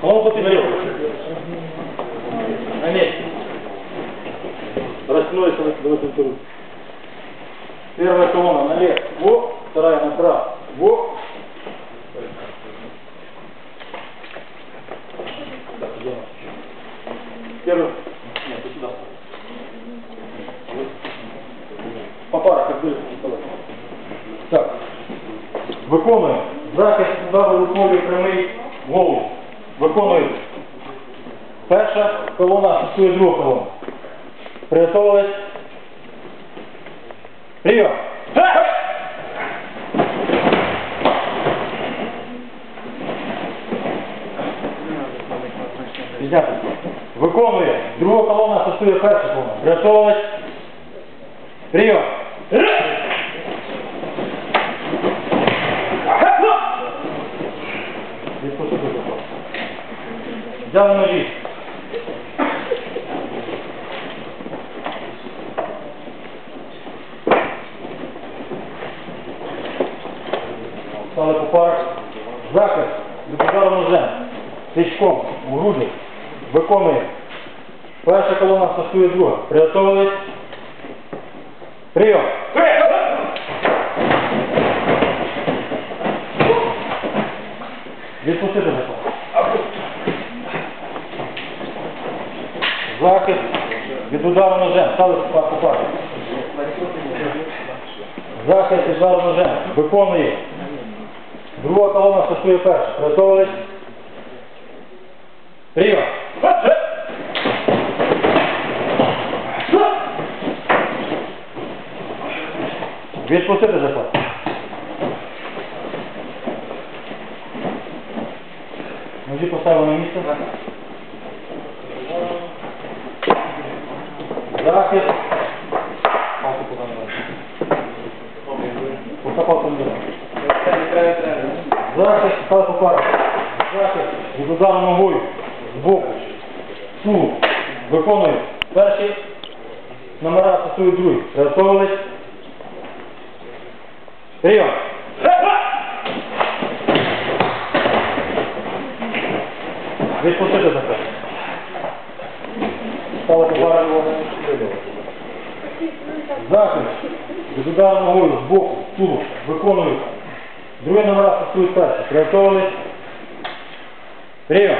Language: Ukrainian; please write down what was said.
Колонку підварил. На месте. Растянулись в эту руку. Первая колонна налево. Во. Вторая направо. Во. Так, идем. Первый. Нет, ты сюда. По парах, как были Так. Виконуємо. Захист удару рукою прямий в голову. Виконуємо. Перша колона фіксує другу колону. Приготовились. Прийом. Виконує. Друга колона фіксує першу колону. Приготовились. Прийом. Відпустити закон. Взяли ножі. Стали по парах. Захист від ножем. Тичком в груди. Виконує. Перша колона стосує друга. Приготовились. Прийом. Відпустити Захист від удару ножем. Стали по парах. Захист від удару ножем. Виконує. Друга колона стосує перша. Приготовились. Прийом. Відпустити закон. Ножі поставили на місце. Захист. Палку куди не. Пока палку не від удару ногою. Збоку. Ту. Виконує. Перший. Номера стосують другий. Приготовились. Прийом. Відпустити закон. Стали по парах. Захист. Від ногою з боку, Ту. Виконують. Другий номер стосують перший. Приготовились. Прийом.